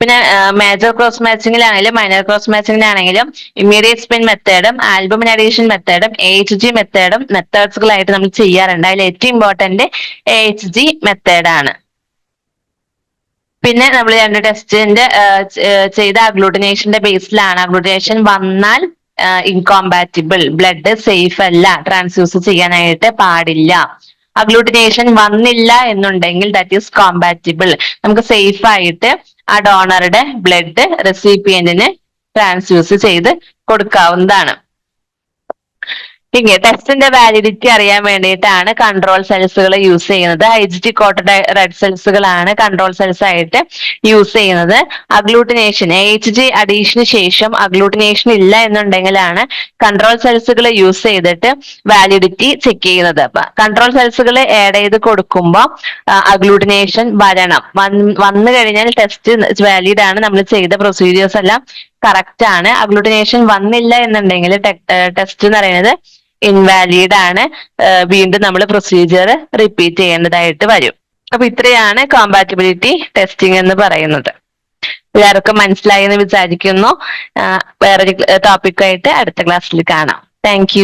പിന്നെ മേജർ ക്രോസ് മാച്ചിങ്ങിലാണെങ്കിലും മൈനർ ക്രോസ് മാച്ചിങ്ങിലാണെങ്കിലും ഇമ്മീഡിയറ്റ് സ്പിൻ മെത്തേഡും ആൽബം അഡീഷൻ മെത്തേഡും എച്ച് ജി മെത്തേഡും മെത്തേഡ്സുകളായിട്ട് നമ്മൾ ചെയ്യാറുണ്ട്. അതിൽ ഏറ്റവും ഇമ്പോർട്ടന്റ് എച്ച് ജി മെത്തേഡാണ് പിന്നെ നമ്മൾ രണ്ട് ടെസ്റ്റിന്റെ ചെയ്ത അഗ്ലൂട്ടിനേഷന്റെ ബേസിലാണ് അഗ്ലൂട്ടിനേഷൻ വന്നാൽ ഇൻകോമ്പാറ്റിബിൾ ബ്ലഡ് സേഫ് അല്ല. ട്രാൻസ്യൂസ് ചെയ്യാനായിട്ട് പാടില്ല. അഗ്ലൂട്ടിനേഷൻ വന്നില്ല എന്നുണ്ടെങ്കിൽ ദാറ്റ് ഈസ് കോമ്പാറ്റിബിൾ നമുക്ക് സേഫ് ആയിട്ട് ആ ഡോണറുടെ ബ്ലഡ് റെസിപ്പിയന്റിന് ട്രാൻസ്ഫ്യൂസ് ചെയ്ത് കൊടുക്കാവുന്നതാണ്. ഇങ്ങനെ ടെസ്റ്റിന്റെ വാലിഡിറ്റി അറിയാൻ വേണ്ടിയിട്ടാണ് കൺട്രോൾ സെൽസുകൾ യൂസ് ചെയ്യുന്നത്. ജി ടി കോട്ടഡ് റെഡ് സെൽസുകളാണ് കൺട്രോൾ സെൽസ് ആയിട്ട് യൂസ് ചെയ്യുന്നത്. അഗ്ലൂട്ടിനേഷൻ എച്ച് ജി അഡീഷന് ശേഷം അഗ്ലൂട്ടിനേഷൻ ഇല്ല എന്നുണ്ടെങ്കിലാണ് കൺട്രോൾ സെൽസുകൾ യൂസ് ചെയ്തിട്ട് വാലിഡിറ്റി ചെക്ക് ചെയ്യുന്നത്. കൺട്രോൾ സെൽസുകൾ ആഡ് ചെയ്ത് കൊടുക്കുമ്പോൾ അഗ്ലൂട്ടിനേഷൻ വരണം. വന്നു കഴിഞ്ഞാൽ ടെസ്റ്റ് വാലിഡ് ആണ്. നമ്മൾ ചെയ്ത പ്രൊസീജിയേഴ്സ് എല്ലാം കറക്റ്റ് ആണ്. അഗ്ലൂട്ടിനേഷൻ വന്നില്ല എന്നുണ്ടെങ്കിൽ ടെസ്റ്റ് എന്ന് പറയുന്നത് ഇൻവാലിഡ് ആണ്. വീണ്ടും നമ്മൾ പ്രൊസീജിയർ റിപ്പീറ്റ് ചെയ്യേണ്ടതായിട്ട് വരും. അപ്പൊ ഇത്രയാണ് കോമ്പാറ്റബിലിറ്റി ടെസ്റ്റിംഗ് എന്ന് പറയുന്നത്. എല്ലാവർക്കും മനസ്സിലായി എന്ന് വിചാരിക്കുന്നു. വേറൊരു ടോപ്പിക്കായിട്ട് അടുത്ത ക്ലാസ്സിൽ കാണാം. താങ്ക്